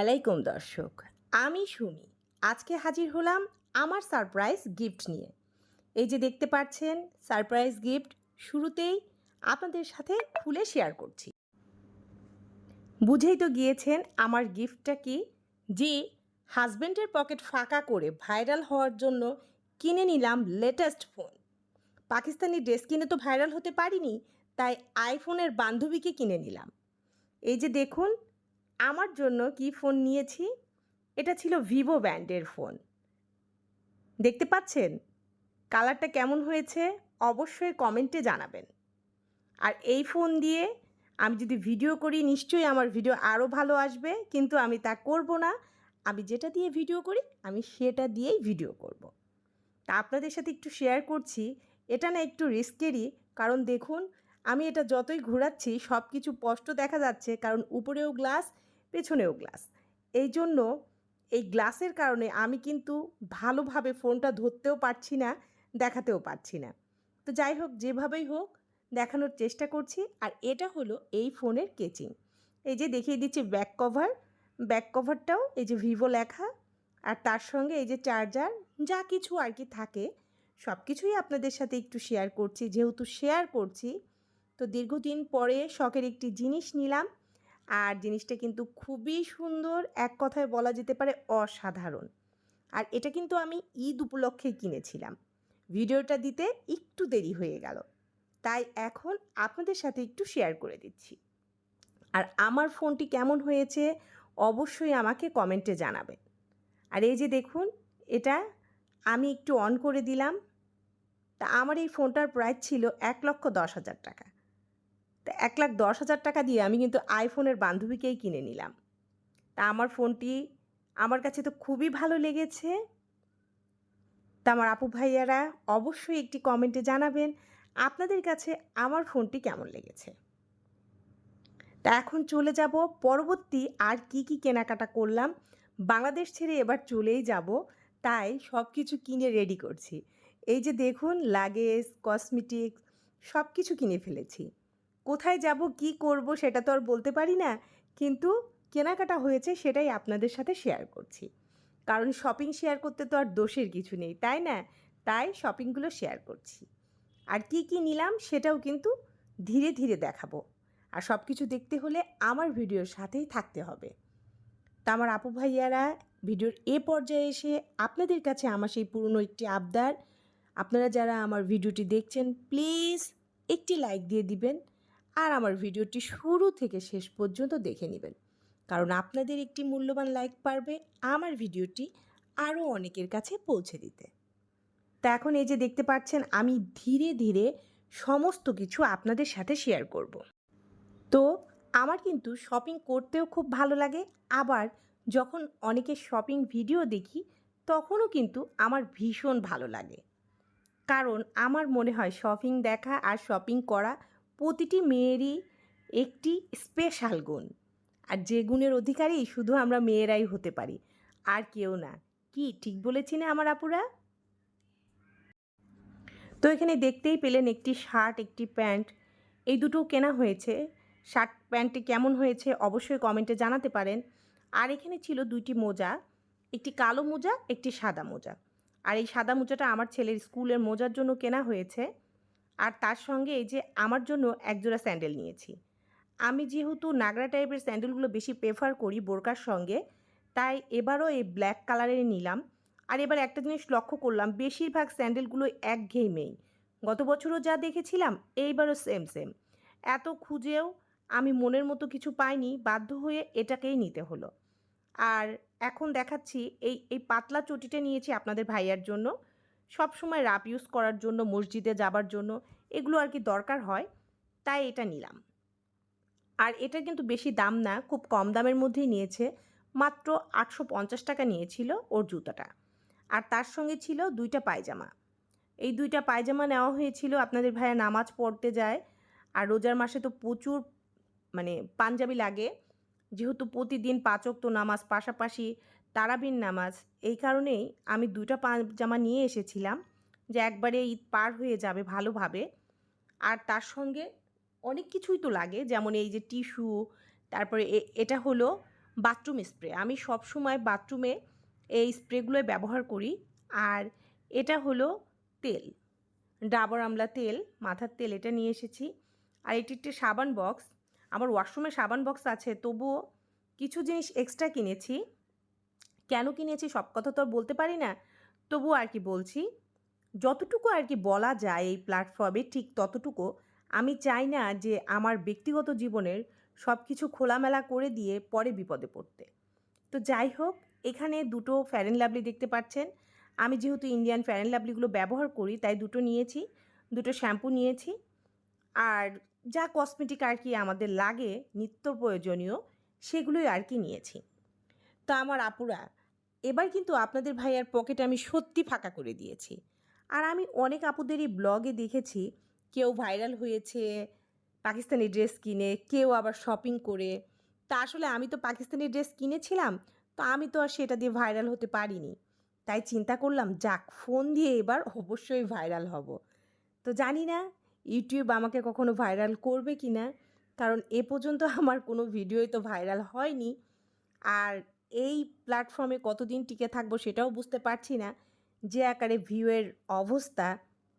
আলাইকুম দর্শক, আমি সুমি। আজকে হাজির হলাম আমার সারপ্রাইজ গিফট নিয়ে। এই যে দেখতে পাচ্ছেন, সারপ্রাইজ গিফট শুরুতেই আপনাদের সাথে খুলে শেয়ার করছি। বুঝেই তো গিয়েছেন আমার গিফটটা কি? যে হাজব্যান্ডের পকেট ফাঁকা করে ভাইরাল হওয়ার জন্য কিনে নিলাম লেটেস্ট ফোন। পাকিস্তানি ড্রেস কিনে তো ভাইরাল হতে পারিনি, তাই আইফোনের বান্ধবীকে কিনে নিলাম। এই যে দেখুন আমার জন্য কি ফোন নিয়েছি? এটা ছিল ভিভো ব্র্যান্ডের ফোন। দেখতে পাচ্ছেন? কালারটা কেমন হয়েছে? অবশ্যই কমেন্টে জানাবেন। আর এই ফোন দিয়ে আমি যদি ভিডিও করি, নিশ্চয়ই আমার ভিডিও আরও ভালো আসবে, কিন্তু আমি তা করব না। আমি যেটা দিয়ে ভিডিও করি, আমি সেটা দিয়েই ভিডিও করব। তা আপনাদের সাথে একটু শেয়ার করছি। এটা না একটু রিস্কেরই, কারণ দেখুন, আমি এটা যতই ঘোরাচ্ছি সব কিছু স্পষ্ট দেখা যাচ্ছে, কারণ উপরেও গ্লাস পেছনেও গ্লাস এই জন্য এই গ্লাসের কারণে আমি কিন্তু ভালোভাবে ফোনটা ধরতেও পারছি না, দেখাতেও পারছি না। তো যাই হোক, যেভাবেই হোক, দেখানোর চেষ্টা করছি। আর এটা হলো এই ফোনের কেচিং এই যে দেখিয়ে দিচ্ছি ব্যাক কভার ব্যাক কভারটাও এই যে ভিভো লেখা। আর তার সঙ্গে এই যে চার্জার যা কিছু আর কি থাকে সব কিছুই আপনাদের সাথে একটু শেয়ার করছি। যেহেতু শেয়ার করছি, তো দীর্ঘদিন পরে শখের একটি জিনিস নিলাম। আর জিনিসটা কিন্তু খুবই সুন্দর, এক কথায় বলা যেতে পারে অসাধারণ। আর এটা কিন্তু আমি ঈদ উপলক্ষে কিনেছিলাম। ভিডিওটা দিতে একটু দেরি হয়ে গেল। তাই এখন আপনাদের সাথে একটু শেয়ার করে দিচ্ছি। আর আমার ফোনটি কেমন হয়েছে অবশ্যই আমাকে কমেন্টে জানাবেন। আর এই যে দেখুন, এটা আমি একটু অন করে দিলাম। তা আমার এই ফোনটার প্রাইস ছিল এক লক্ষ দশ হাজার টাকা। তা এক লাখ দশ হাজার টাকা দিয়ে আমি কিন্তু আইফোনের বান্ধবীকেই কিনে নিলাম। তা আমার ফোনটি আমার কাছে তো খুবই ভালো লেগেছে। তা আমার আপু ভাইয়ারা অবশ্যই একটি কমেন্টে জানাবেন, আপনাদের কাছে আমার ফোনটি কেমন লেগেছে? তা এখন চলে যাব, পরবর্তী আর কি কি কেনাকাটা করলাম। বাংলাদেশ ছেড়ে এবার চলেই যাব, তাই সব কিছু কিনে রেডি করছি। এই যে দেখুন লাগেজ কসমেটিক্স সব কিছু কিনে ফেলেছি। কোথায় যাব, কি করব সেটা তো আর বলতে পারি না। কিন্তু কেনাকাটা হয়েছে সেটাই আপনাদের সাথে শেয়ার করছি। কারণ শপিং শেয়ার করতে তো আর দোষের কিছু নেই, তাই না? তাই শপিংগুলো শেয়ার করছি। আর কি কি নিলাম সেটাও কিন্তু ধীরে ধীরে দেখাবো। আর সব কিছু দেখতে হলে আমার ভিডিওর সাথেই থাকতে হবে। তা আমার আপু ভাইয়ারা ভিডিওর এ পর্যায়ে এসে আপনাদের কাছে আমার সেই পুরনো একটি আবদার। আপনারা যারা আমার ভিডিওটি দেখছেন প্লিজ একটি লাইক দিয়ে দিবেন। আর আমার ভিডিওটি শুরু থেকে শেষ পর্যন্ত দেখে নেবেন। কারণ আপনাদের একটি মূল্যবান লাইক পারবে আমার ভিডিওটি আরও অনেকের কাছে পৌঁছে দিতে। তা এখন এই যে দেখতে পাচ্ছেন, আমি ধীরে ধীরে সমস্ত কিছু আপনাদের সাথে শেয়ার করব। তো আমার কিন্তু শপিং করতেও খুব ভালো লাগে, আবার যখন অনেকের শপিং ভিডিও দেখি, তখনও কিন্তু আমার ভীষণ ভালো লাগে। কারণ আমার মনে হয় শপিং দেখা আর শপিং করা প্রতিটি মেয়েরই একটি স্পেশাল গুণ। আর যে গুণের অধিকারী শুধু আমরা মেয়েরাই হতে পারি, আর কেউ না। কি, ঠিক বলেছি না আমার আপুরা? তো এখানে দেখতেই পেলেন একটি শার্ট, একটি প্যান্ট, এই দুটো কেনা হয়েছে। শার্ট, প্যান্টটি কেমন হয়েছে অবশ্যই কমেন্টে জানাতে পারেন। আর এখানে ছিল দুইটি মোজা, একটি কালো মোজা, একটি সাদা মোজা। আর এই সাদা মোজাটা আমার ছেলের স্কুলের মোজার জন্য কেনা হয়েছে। আর তার সঙ্গে এই যে আমার জন্য একজোড়া স্যান্ডেল নিয়েছি। আমি যেহেতু নাগরা টাইপের স্যান্ডেলগুলো বেশি প্রেফার করি বোরকার সঙ্গে, তাই এবারও এই ব্ল্যাক কালারের নিলাম। আর এবার একটা জিনিস লক্ষ্য করলাম, বেশিরভাগ স্যান্ডেলগুলো একঘেয়েমেই। গত বছরও যা দেখেছিলাম, এইবারও সেম সেম এত খুঁজেও আমি মনের মতো কিছু পাইনি, বাধ্য হয়ে এটাকেই নিতে হলো। আর এখন দেখাচ্ছি, এই এই পাতলা চটিটা নিয়েছি আপনাদের ভাইয়ার জন্য। সব সময় রাপ ইউজ করার জন্য, মসজিদে যাবার জন্য এগুলো আর কি দরকার হয়, তাই এটা নিলাম। আর এটা কিন্তু বেশি দাম না, খুব কম দামের মধ্যেই নিয়েছে, মাত্র আটশো পঞ্চাশ টাকা নিয়েছিল ওর জুতাটা। আর তার সঙ্গে ছিল দুইটা পায়জামা। এই দুইটা পায়জামা নেওয়া হয়েছিল, আপনাদের ভাইয়া নামাজ পড়তে যায়, আর রোজার মাসে তো প্রচুর মানে পাঞ্জাবি লাগে, যেহেতু প্রতিদিন পাচক তো নামাজ, পাশাপাশি তারাবিন নামাজ। এই কারণেই আমি দুটা পাজামা নিয়ে এসেছিলাম যে একবারে ঈদ পার হয়ে যাবে ভালোভাবে। আর তার সঙ্গে অনেক কিছুই তো লাগে, যেমন এই যে টিস্যু, তারপরে এটা হলো বাথরুম স্প্রে। আমি সব সময় বাথরুমে এই স্প্রেগুলোই ব্যবহার করি। আর এটা হলো তেল, ডাবর আমলা তেল, মাথার তেল এটা নিয়ে এসেছি। আর এটি একটি সাবান বক্স। আমার ওয়াশরুমে সাবান বক্স আছে, তবুও কিছু জিনিস এক্সট্রা কিনেছি। কেন কিনেছি সব কথা তো আর বলতে পারি না। তবুও আর কি বলছি, যতটুকু আর কি বলা যায় এই প্ল্যাটফর্মে ঠিক ততটুকু, আমি চাই না যে আমার ব্যক্তিগত জীবনের সব কিছু খোলামেলা করে দিয়ে পরে বিপদে পড়তে। তো যাই হোক, এখানে দুটো ফ্যারেন লাভলি দেখতে পাচ্ছেন। আমি যেহেতু ইন্ডিয়ান ফ্যারেন লাভলিগুলো ব্যবহার করি, তাই দুটো নিয়েছি, দুটো শ্যাম্পু নিয়েছি। আর যা কসমেটিক আর কি আমাদের লাগে, নিত্য প্রয়োজনীয়, সেগুলোই আর কি নিয়েছি। তো আমার আপুরা এবার কিন্তু আপনাদের ভাইয়ার পকেটে আমি সত্যি ফাঁকা করে দিয়েছি। আর আমি অনেক আপুদেরই ব্লগে দেখেছি, কেউ ভাইরাল হয়েছে, পাকিস্তানি ড্রেস কিনে, কেউ আবার শপিং করে। তা আসলে আমি তো পাকিস্তানি ড্রেস কিনেছিলাম, তো আমি তো আর সেটা দিয়ে ভাইরাল হতে পারিনি। তাই চিন্তা করলাম, যাক ফোন দিয়ে এবার অবশ্যই ভাইরাল হব। তো জানি না ইউটিউব আমাকে কখনো ভাইরাল করবে কি না কারণ এ পর্যন্ত আমার কোনো ভিডিওই তো ভাইরাল হয়নি। আর এই প্ল্যাটফর্মে কতদিন টিকে থাকব সেটাও বুঝতে পারছি না যে আকারে ভিউয়ের অবস্থা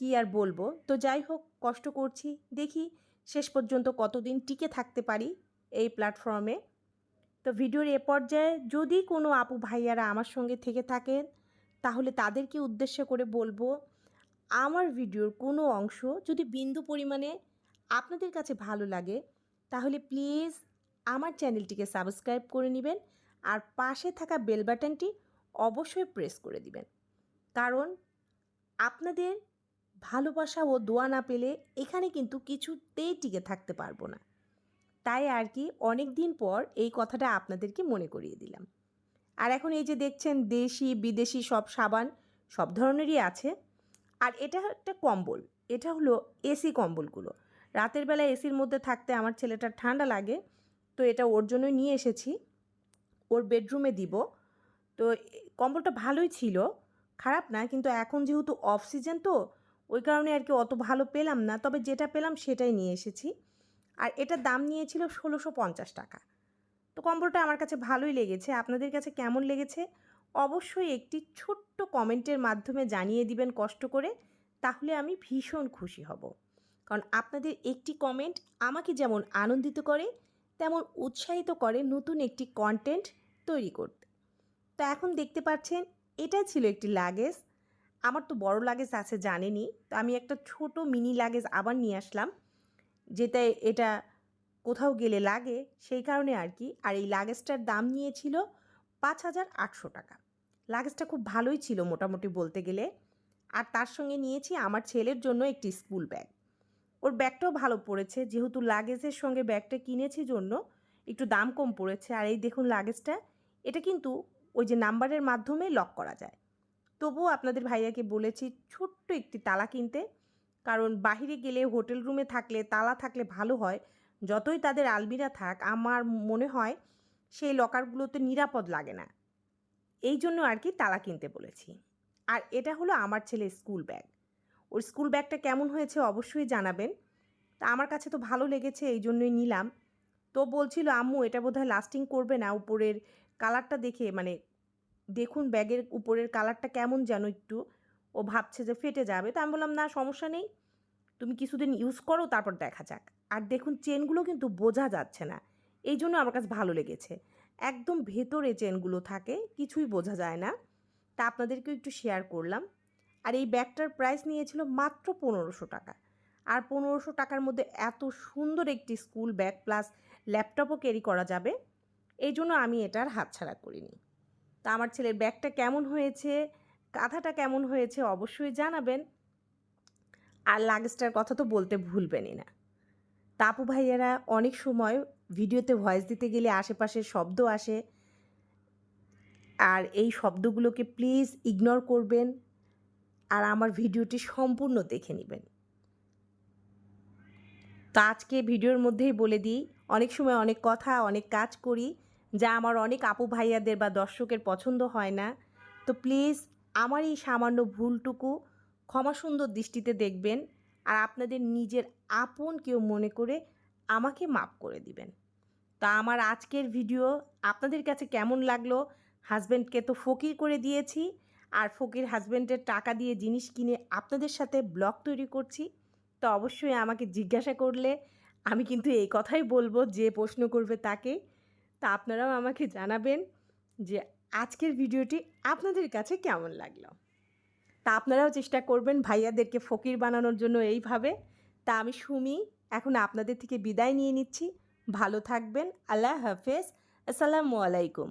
কি আর বলব। তো যাই হোক, কষ্ট করছি। দেখি শেষ পর্যন্ত কতদিন টিকে থাকতে পারি এই প্ল্যাটফর্মে তো ভিডিওর এ পর্যায়ে যদি কোনো আপু ভাইয়ারা আমার সঙ্গে থেকে থাকেন, তাহলে তাদেরকে উদ্দেশ্য করে বলব, আমার ভিডিওর কোনো অংশ যদি বিন্দু পরিমাণে আপনাদের কাছে ভালো লাগে, তাহলে প্লিজ আমার চ্যানেলটিকে সাবস্ক্রাইব করে নেবেন। আর পাশে থাকা বেল বাটনটি অবশ্যই প্রেস করে দিবেন। কারণ আপনাদের ভালোবাসা ও দোয়া না পেলে এখানে কিন্তু কিছুতেই টিকে থাকতে পারব না। তাই আর কি অনেক দিন পর এই কথাটা আপনাদেরকে মনে করিয়ে দিলাম। আর এখন এই যে দেখছেন দেশি, বিদেশি সব সাবান সব ধরনেরই আছে। আর এটা একটা কম্বল, এটা হলো এসি কম্বলগুলো। রাতের বেলা এসির মধ্যে থাকতে আমার ছেলেটার ঠান্ডা লাগে, তো এটা ওর জন্যই নিয়ে এসেছি। ওর বেডরুমে দিব। তো কম্বলটা ভালোই ছিল, খারাপ না, কিন্তু এখন যেহেতু অফ সিজন তো, ওই কারণে আর কি অত ভালো পেলাম না, তবে যেটা পেলাম সেটাই নিয়ে এসেছি। আর এটার দাম নিয়েছিল ষোলোশো পঞ্চাশ টাকা। তো কম্বলটা আমার কাছে ভালোই লেগেছে। আপনাদের কাছে কেমন লেগেছে? অবশ্যই একটি ছোট্ট কমেন্টের মাধ্যমে জানিয়ে দিবেন কষ্ট করে, তাহলে আমি ভীষণ খুশি হব। কারণ আপনাদের একটি কমেন্ট আমাকে যেমন আনন্দিত করে, তেমন উৎসাহিত করে নতুন একটি কন্টেন্ট তৈরি করতে। তো এখন দেখতে পাচ্ছেন এটা ছিল একটি লাগেজ আমার তো বড় লাগেজ আছে জানেনি তো আমি একটা ছোট মিনি লাগেজ আবার নিয়ে আসলাম যেটা এটা কোথাও গেলে লাগে সেই কারণে আর কি। আর এই লাগেজটার দাম নিয়েছিল পাঁচ হাজার আটশো টাকা। লাগেজটা খুব ভালোই ছিল মোটামুটি বলতে গেলে। আর তার সঙ্গে নিয়েছি আমার ছেলের জন্য একটি স্কুল ব্যাগ ওর ব্যাগটাও ভালো পড়েছে, যেহেতু লাগেজের সঙ্গে ব্যাগটা কিনেছি জন্য, একটু দাম কম পড়েছে। আর এই দেখুন লাগেজটা এটা কিন্তু ওই যে নাম্বারের মাধ্যমে লক করা যায়। তবুও আপনাদের ভাইয়াকে বলেছি ছোট্ট একটি তালা কিনতে, কারণ বাহিরে গেলে হোটেল রুমে থাকলে, তালা থাকলে ভালো হয়। যতই তাদের আলমিরা থাক, আমার মনে হয় সেই লকারগুলোতে নিরাপদ লাগে না। এই জন্য আর কি তালা কিনতে বলেছি। আর এটা হলো আমার ছেলে স্কুল ব্যাগ। ওর স্কুল ব্যাগটা কেমন হয়েছে অবশ্যই জানাবেন। তা আমার কাছে তো ভালো লেগেছে, এই জন্যই নিলাম। তো বলছিল, আম্মু, এটা বোধহয় লাস্টিং করবে না, উপরের কালারটা দেখে মানে দেখুন ব্যাগের উপরের কালারটা কেমন যেন একটু। ও ভাবছে যে ফেটে যাবে। তো আমি বললাম, না, সমস্যা নেই। তুমি কিছুদিন ইউজ করো, তারপর দেখা যাক। আর দেখুন চেনগুলো কিন্তু বোঝা যাচ্ছে না। এই জন্য আমার কাছে ভালো লেগেছে। একদম ভেতরে চেনগুলো থাকে, কিছুই বোঝা যায় না। তা আপনাদেরকেও একটু শেয়ার করলাম। আর এই ব্যাগটার প্রাইস নিয়েছিল মাত্র পনেরোশো টাকা। আর পনেরোশো টাকার মধ্যে এত সুন্দর একটি স্কুল ব্যাগ প্লাস ল্যাপটপও ক্যারি করা যাবে। এই জন্য আমি এটার হাতছাড়া করিনি। তা আমার ছেলের ব্যাগটা কেমন হয়েছে? কাঁথাটা কেমন হয়েছে? অবশ্যই জানাবেন। আর লাগেজটার কথা তো বলতে ভুলবেনই না। তাপু ভাইয়েরা, অনেক সময় ভিডিওতে ভয়েস দিতে গেলে আশেপাশের শব্দ আসে। আর এই শব্দগুলোকে প্লিজ ইগনোর করবেন। আর আমার ভিডিওটি সম্পূর্ণ দেখে নেবেন। তো আজকে ভিডিওর মধ্যেই বলে দিই, অনেক সময় অনেক কথা, অনেক কাজ করি। যা আমার অনেক আপু ভাইয়াদের বা দর্শকের পছন্দ হয় না। তো প্লিজ আমার এই সামান্য ভুলটুকু ক্ষমা সুন্দর দৃষ্টিতে দেখবেন আর আপনাদের নিজের আপন কেউ মনে করে আমাকে মাপ করে দিবেন। তো আমার আজকের ভিডিও আপনাদের কাছে কেমন লাগল? হাজব্যান্ডকে তো ফকির করে দিয়েছি আর ফকির হাজব্যান্ডের টাকা দিয়ে জিনিস কিনে আপনাদের সাথে ব্লগ তৈরি করছি। তো অবশ্যই আমাকে জিজ্ঞাসা করলে আমি কিন্তু এই কথাই বলব, যে প্রশ্ন করবে তাকে। তা আপনারাও আমাকে জানাবেন যে আজকের ভিডিওটি আপনাদের কাছে কেমন লাগল। তা আপনারাও চেষ্টা করবেন ভাইয়াদেরকে ফকির বানানোর জন্য এইভাবে। তা আমি সুমি, এখন আপনাদের থেকে বিদায় নিয়ে নিচ্ছি। ভালো থাকবেন, আল্লাহ হাফেজ, আসসালামু আলাইকুম।